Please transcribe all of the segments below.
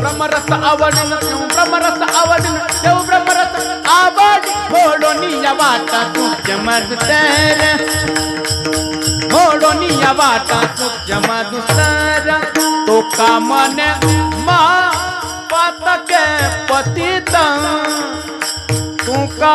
ब्रह्मरस आवडन देव ब्रह्मरस आवडन देव ब्रह्मरस आवड घोडोनी या वाटा तू चमदुसर घोडोनी या वाटा तू चमदुसर तो का मन मा पातक पतित. तू का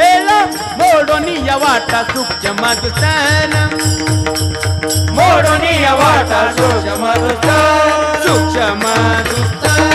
हेला मोडोनिया वाटा सुख मधुसन मोडोनिया वाटा सुख मधुसन सुख मधुसन